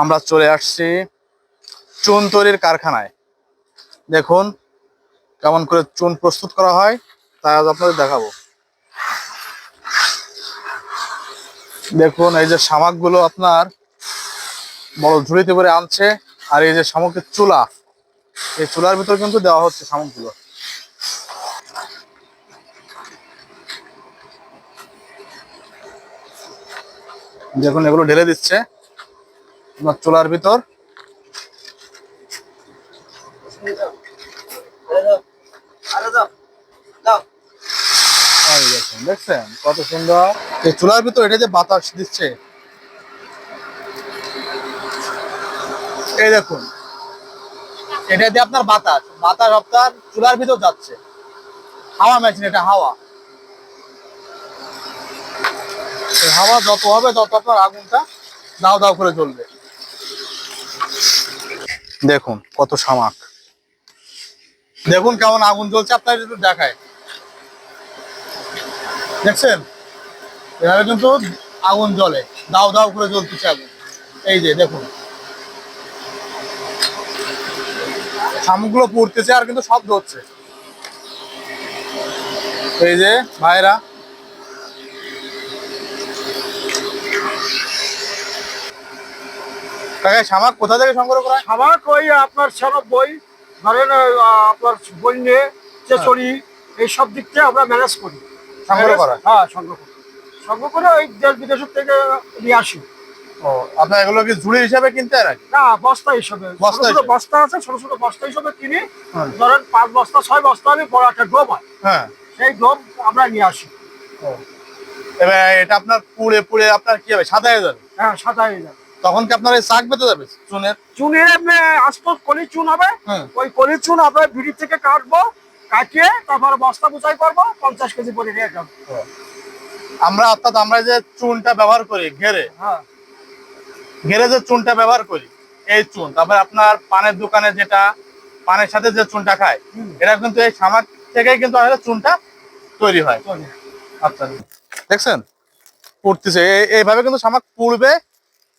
আমরা চলে আসছি চুন তৈরির কারখানায়। দেখুন কেমন করে চুন প্রস্তুত করা হয়, তা আজ আপনাদের দেখাবো। দেখুন, এই যে শামাকগুলো আপনার বড় ঝুড়িতে করে আনছে, আর এই যে শামুকের চুলা, এই চুলার ভিতর কিন্তু দেওয়া হচ্ছে শামুকগুলো দেখুন, এগুলো ঢেলে দিচ্ছে। আপনার চুলার ভিতর। দেখছেন কত সুন্দর? এই চুলার ভিতর এটা যে বাতাস দিচ্ছে। এই দেখুন, এটা দিয়ে আপনার বাতাস বাতাস আপনার চুলার ভিতর যাচ্ছে। হাওয়া মেশিন এটা হাওয়া। হাওয়া যত হবে, তত আপনার আগুনটা দাও দাও করে জ্বলবে। দেখুন, কত সামাক। দেখুন কেমন আগুন জ্বলছে, আপনার একটু দেখায়। দেখছেন? এভাবে কিন্তু আগুন জ্বলে। দাও দাও করে জ্বলতেছে আগুন। এই যে, দেখুন। শামুকগুলো পড়তেছে আর কিন্তু শব্দ হচ্ছে। এই যে, ভাইরা কাকা শামাক কোথা থেকে সংগ্রহ করা হয়? খাবার ওই আপনার সব বই ধরেন আপনার বই নিয়ে চেচড়ি এইসব দিক থেকে আমরা ম্যানেজ করি। সংগ্রহ করা? হ্যাঁ? সংগ্রহ করি। সংগ্রহ করে ওই দেশ বিদেশের থেকে নিয়ে আসি। ও আপনার এগুলো কি ঝুড়ি হিসাবে কিনতে হয় না বস্তা হিসাবে। বস্তা আছে ছোট ছোট বস্তা হিসাবে কিনি। হ্যাঁ। ধরেন পাঁচ বস্তা ছয় বস্তা আমি বড় একটা হয়। হ্যাঁ। সেই আমরা নিয়ে আসি। এবার এটা আপনার পুড়ে পুড়ে আপনার কি হবে? সাদা হয়ে যাবে? হ্যাঁ সাদা হয়ে যাবে। তখন কি আপনার এই শাক বেঁধে যাবে? চুনের? চুনের আস্ত কলি চুন হবে। হুম। ওই কলি চুন আমরা বিড়ি থেকে কাটবো কাটিয়ে তারপর বস্তা বুঝাই করব পঞ্চাশ কেজি করে নিয়ে যাব। আমরা অর্থাৎ আমরা যে চুনটা ব্যবহার করি ঘেরে হ্যাঁ। ঘেরে যে চুনটা ব্যবহার করি এই চুন তারপরে আপনার পানের দোকানে যেটা পানের সাথে যে চুনটা খায়। এটা কিন্তু এই সামাক থেকেই কিন্তু আসলে চুনটা তৈরি হয়। আচ্ছা। দেখছেন? পুড়তেছে এই- এইভাবে কিন্তু সামাক পুড়বে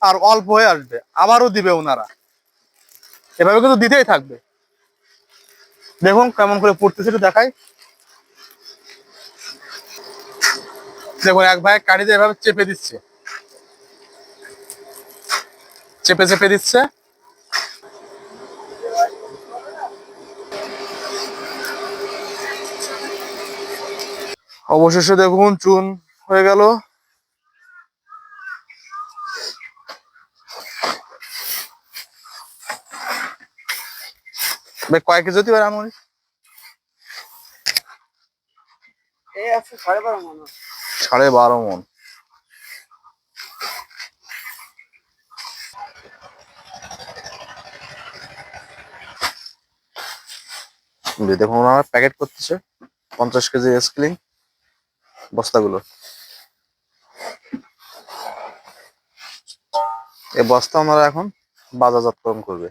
আর অল্প হয়ে আসবে। আবারও দিবে ওনারা। এভাবে কিন্তু দিতেই থাকবে। দেখুন কেমন করে পুড়তেছে একটু দেখাই। দেখুন, এক ভাই কাঠিতে এভাবে চেপে দিচ্ছে। চেপে চেপে দিচ্ছে। অবশেষে দেখুন চুন হয়ে গেল। ভাই কয় কেজি হতে পারে আনুমানিক সাড়ে বারো মন। দেখুন ওনারা প্যাকেট করতেছে পঞ্চাশ কেজি স্ক্রিং বস্তাগুলো। এই বস্তা ওনারা এখন বাজারজাতকরণ করবে।